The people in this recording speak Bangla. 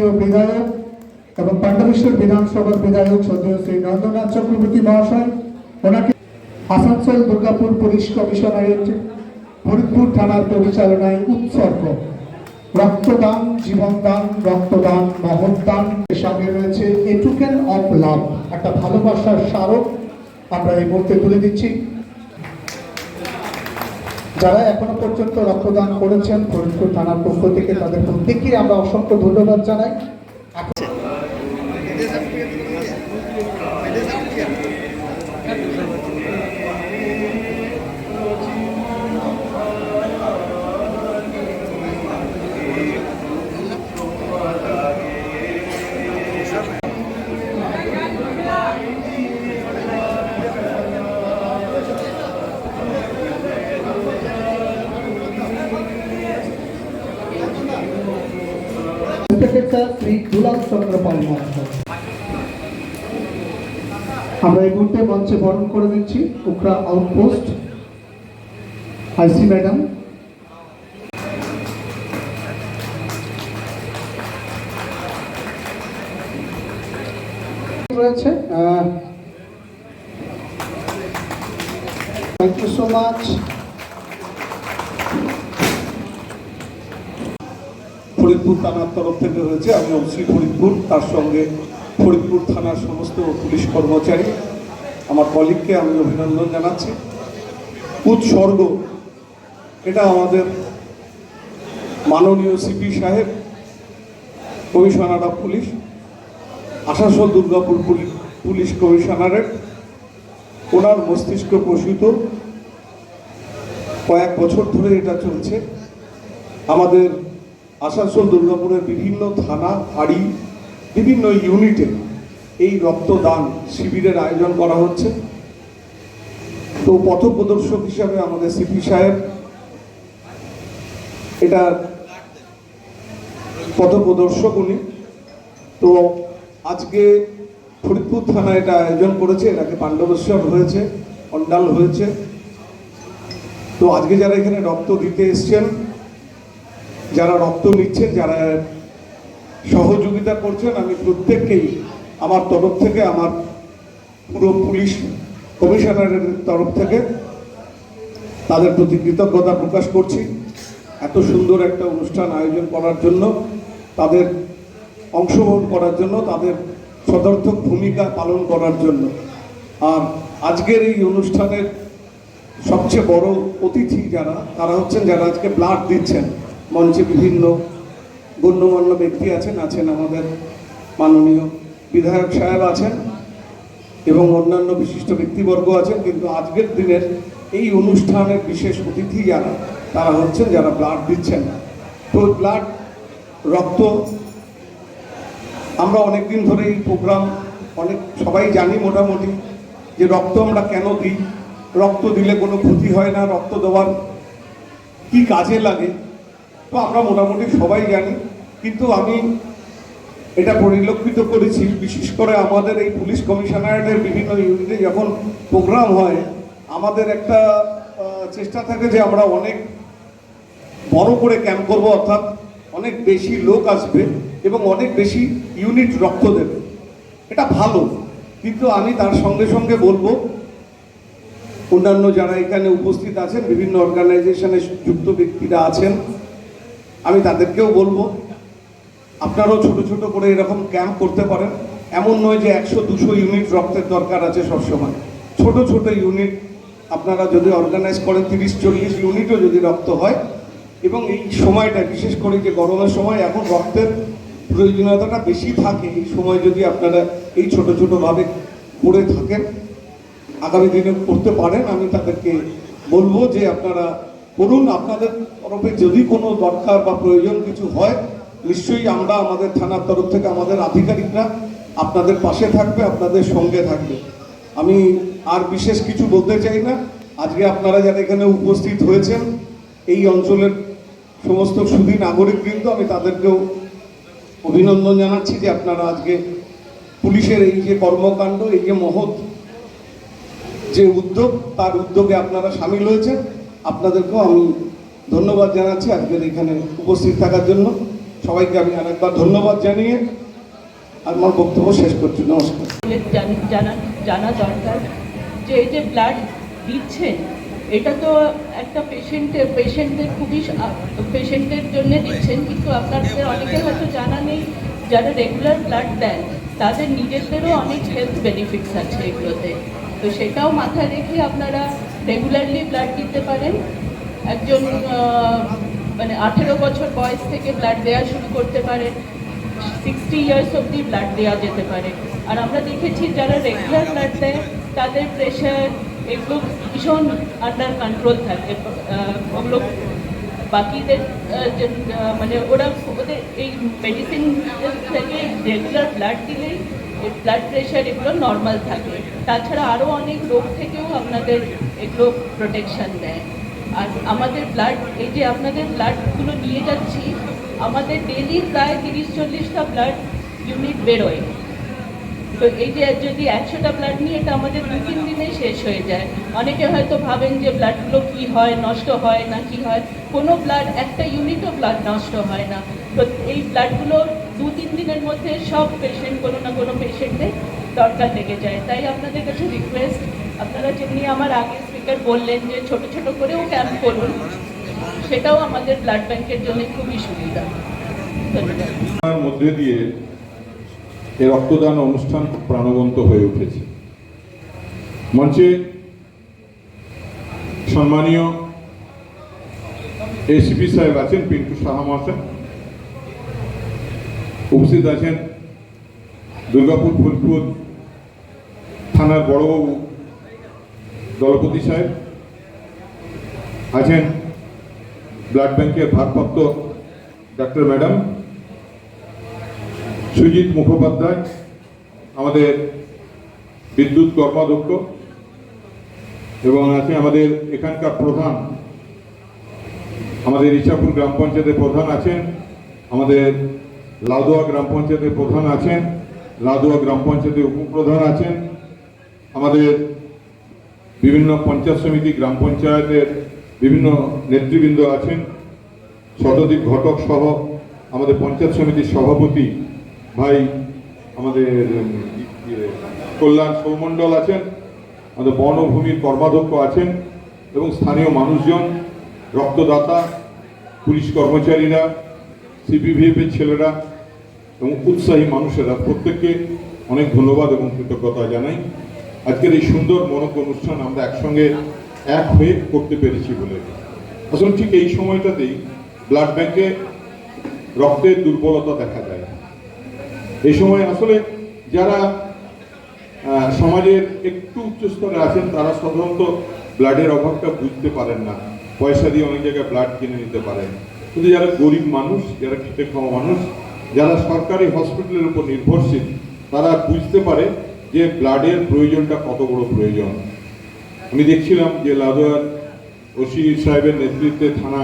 প্রিয় বিধায়ক এবং পাণ্ডবেশ্বর বিধানসভার বিধায়ক সদস্য শ্রী নন্দনাথ চক্রবর্তী মহাশয়, ওনাকে আসানসোল দুর্গাপুর পুলিশ কমিশনারেট ফরিদপুর থানার পরিচালনায় উৎসর্গ। রক্তদান, জীবনদান, রক্তদান, মহৎদান এর সঙ্গে রয়েছে এটুকেন অফ লাভ একটা ভালোবাসার স্মারক। আমরা এই মুহূর্তে তুলে দিচ্ছি। যারা এখনও পর্যন্ত রক্তদান করেছেন, ফরিদপুর থানার পক্ষ থেকে তাদের প্রত্যেককে আমরা অসংখ্য ধন্যবাদ জানাই। চন্দ্র পাল আমরা এই মুহূর্তে মঞ্চে বরণ করে দিচ্ছি উকরা আউটপোস্ট। আইসি ম্যাডাম রয়েছে thank you so much Faridpur থানার তরফ থেকে হয়েছে। আমি ওসি ফরিদপুর, তার সঙ্গে ফরিদপুর থানার সমস্ত পুলিশ কর্মচারী, আমার কলিগকে আমি অভিনন্দন জানাচ্ছি। উৎসর্গ, এটা আমাদের মাননীয় সিপি সাহেব, commissioner of police, Asansol Durgapur পুলি- পুলিশ কমিশনারের ওনার মস্তিষ্ক প্রসূত কয়েক বছর ধরে এটা চলছে। আমাদের আসানসোল, দুর্গাপুরের বিভিন্ন থানা হাড়ি বিভিন্ন ইউনিটে এই রক্তদান শিবিরের আয়োজন করা হচ্ছে। তো পথপ্রদর্শক হিসাবে আমাদের সিপি সাহেব এটা পথপ্রদর্শক উনি। তো আজকে ফরিদপুর থানা এটা আয়োজন করেছে এটাকে পাণ্ডবেশ্বর হয়েছে, অন্ডাল হয়েছে। তো আজকে যারা এখানে রক্ত দিতে এসছেন যারা রক্ত নিচ্ছেন, যারা সহযোগিতা করছেন, আমি প্রত্যেককেই আমার তরফ থেকে, আমার পুরো পুলিশ কমিশনারের তরফ থেকে তাদের প্রতি কৃতজ্ঞতা প্রকাশ করছি। এত সুন্দর একটা অনুষ্ঠান আয়োজন করার জন্য, তাদের অংশগ্রহণ করার জন্য, তাদের সদর্থক ভূমিকা পালন করার জন্য। আর আজকের এই অনুষ্ঠানের সবচেয়ে বড় অতিথি যারা, তারা হচ্ছেন যারা আজকে ব্লাড দিচ্ছেন। মঞ্চে বিভিন্ন গণ্যমান্য ব্যক্তি আছেন আছেন আমাদের মাননীয় বিধায়ক সাহেব আছেন এবং অন্যান্য বিশিষ্ট ব্যক্তিবর্গ আছেন, কিন্তু আজকের দিনের এই অনুষ্ঠানের বিশেষ অতিথি যারা, তারা হচ্ছেন যারা ব্লাড দিচ্ছেন তো ব্লাড রক্ত, আমরা অনেক দিন ধরে এই প্রোগ্রাম অনেক, সবাই জানি মোটামুটি যে রক্ত আমরা কেন দিই। রক্ত দিলে কোনো ক্ষতি হয় না, রক্ত দেওয়ার কি কাজে লাগে? তো আমরা মোটামুটি সবাই জানি, কিন্তু আমি এটা পরিলক্ষিত করেছি, বিশেষ করে আমাদের এই পুলিশ কমিশনারেটের বিভিন্ন ইউনিটে যখন প্রোগ্রাম হয়, আমাদের একটা চেষ্টা থাকে যে আমরা অনেক বড় করে ক্যাম্প করব, অর্থাৎ অনেক বেশি লোক আসবে এবং অনেক বেশি ইউনিট রক্ত দেবে। এটা ভালো, কিন্তু আমি তার সঙ্গে সঙ্গে বলব, অন্যান্য যারা এখানে উপস্থিত আছেন, বিভিন্ন অর্গানাইজেশনে যুক্ত ব্যক্তিরা আছেন আমি তাদেরকেও বলব, আপনারাও ছোট ছোট করে এরকম ক্যাম্প করতে পারেন। এমন নয় যে একশো, দুশো ইউনিট রক্তের দরকার আছে সবসময়। ছোট ছোট ইউনিট আপনারা যদি অর্গানাইজ করেন, তিরিশ, চল্লিশ ইউনিটও যদি রক্ত হয়, এবং এই সময়টা, বিশেষ করে যে গরমের সময় এখন রক্তের প্রয়োজনীয়তাটা বেশি থাকে, এই সময় যদি আপনারা এই ছোট ছোটোভাবে করে থাকেন, আগামী দিনে করতে পারেন, আমি তাদেরকে বলব যে আপনারা করুন, আপনাদের তরফে যদি কোনো দরকার বা প্রয়োজন কিছু হয়, নিশ্চয়ই আমরা আমাদের থানার তরফ থেকে আমাদের আধিকারিকরা আপনাদের পাশে থাকবে, আপনাদের সঙ্গে থাকবে। আমি আর বিশেষ কিছু বলতে চাই না। আজকে আপনারা যারা এখানে উপস্থিত হয়েছেন, এই অঞ্চলের সমস্ত সুদী নাগরিকবৃন্দ, আমি তাদেরকেও অভিনন্দন জানাচ্ছি যে আপনারা আজকে পুলিশের এই যে কর্মকাণ্ড, এই যে মহৎ যে উদ্যোগ, তার উদ্যোগে আপনারা সামিল হয়েছেন। আপনাদেরকেও আমি ধন্যবাদ জানাচ্ছি আজকের এখানে উপস্থিত থাকার জন্য। সবাইকে আমি আরেকবার ধন্যবাদ জানিয়ে আমার বক্তব্য শেষ করছি। নমস্কার। জান- জানা দরকার যে এই যে ব্লাড দিচ্ছেন এটা তো একটা পেশেন্টের পেশেন্টের খুবই পেশেন্টের জন্য দিচ্ছেন, কিন্তু আপনাদের অনেকের হয়তো জানা নেই, যারা রেগুলার ব্লাড দেন, তাদের নিজেদেরও অনেক হেলথ বেনিফিটস আছে এগুলোতে। তো সেটাও মাথায় রেখে আপনারা রেগুলারলি ব্লাড দিতে পারেন। একজন মানে আঠেরো বছর বয়স থেকে ব্লাড দেওয়া শুরু করতে পারেন। সিক্সটি ইয়ার্স অবধি ব্লাড দেওয়া যেতে পারে। আর আমরা দেখেছি যারা রেগুলার ব্লাড দেয়, তাদের প্রেশার এগুলো ভীষণ আন্ডার কন্ট্রোল থাকে। ওগুলো বাকিদের মানে ওরা ওদের এই মেডিসিন থেকে রেগুলার ব্লাড দিলেই ব্লাড প্রেশার এগুলো নর্মাল থাকে। তাছাড়া আরও অনেক রোগ থেকেও আপনাদের এগুলো প্রোটেকশন দেয়। আর আমাদের ব্লাড এই যে আপনাদের ব্লাডগুলো নিয়ে যাচ্ছি, আমাদের ডেলি প্রায় তিরিশ চল্লিশটা ব্লাড ইউনিট বেরোয়। তো এই যে যদি একশোটা ব্লাড নিয়ে এটা আমাদের দু তিন দিনে শেষ হয়ে যায়। অনেকে হয়তো ভাবেন যে ব্লাডগুলো কি হয়, নষ্ট হয় না কি হয়। কোনো ব্লাড একটা ইউনিটও ব্লাড নষ্ট হয় না। তো এই ব্লাডগুলো দু তিন দিনের মধ্যে সব পেশেন্ট কোনো না কোনো পেশেন্টের দরকার লেগে যায়। তাই আপনাদের কাছে রিকোয়েস্ট আপনারা যেমনি আমার আগে স্পিকার বললেন যে ছোট ছোট করেও ক্যাম্প করুন? সেটাও আমাদের ব্লাড ব্যাংকের জন্য খুবই সুবিধা। মধ্যে দিয়ে এই রক্তদান অনুষ্ঠান প্রাণবন্ত হয়ে উঠেছে। মঞ্চে সম্মানীয় এসিপি সাহেব আছেন, পিন্টু সাহা মহাশয়। উপস্থিত আছেন দুর্গাপুর ফুলপুর থানার বড়বাবু দলপতি সাহেব, আছেন ব্লাড ব্যাংকের ভারপ্রাপ্ত ডাক্তার ম্যাডাম সুজিত মুখোপাধ্যায়, আমাদের বিদ্যুৎ কর্মাধ্যক্ষ, এবং আছে আমাদের এখানকার প্রধান, আমাদের ইচ্ছাপুর গ্রাম পঞ্চায়েতের প্রধান আছেন, আমাদের লাউদোয়া গ্রাম পঞ্চায়েতের প্রধান আছেন লাউদোয়া গ্রাম পঞ্চায়েতের উপপ্রধান আছেন, আমাদের বিভিন্ন পঞ্চায়েত সমিতি গ্রাম পঞ্চায়েতের বিভিন্ন নেতৃবৃন্দ আছেন। শতদ্বীপ ঘটক সহ আমাদের পঞ্চায়েত সমিতির সভাপতি ভাই আমাদের ইয়ে, কল্যাণ সৌমণ্ডল আছেন। আমাদের বনভূমির কর্মাধ্যক্ষ আছেন এবং স্থানীয় মানুষজন রক্তদাতা পুলিশ কর্মচারীরা সিপিভিএফের ছেলেরা এবং উৎসাহী মানুষেরা প্রত্যেককে অনেক ধন্যবাদ এবং কৃতজ্ঞতা জানাই। আজকের এই সুন্দর মনক অনুষ্ঠান আমরা একসঙ্গে এক হয়ে করতে পেরেছি বলে। আসলে ঠিক এই সময়টাতেই ব্লাড ব্যাংকে রক্তের দুর্বলতা দেখা যায়। এই সময় আসলে যারা সমাজের একটু উচ্চ স্তরে আছেন, তারা সাধারণত ব্লাডের অভাবটা বুঝতে পারেন না। পয়সা দিয়ে অনেক জায়গায় ব্লাড কিনে নিতে পারেন। কিন্তু যারা গরিব মানুষ, যারা খেটে খাওয়া মানুষ, যারা সরকারি হসপিটালের উপর নির্ভরশীল, তারা বুঝতে পারে যে ব্লাডের প্রয়োজনটা কত বড় প্রয়োজন। আমি দেখছিলাম যে লাদোয়ার ওসি সাহেবের নেতৃত্বে থানা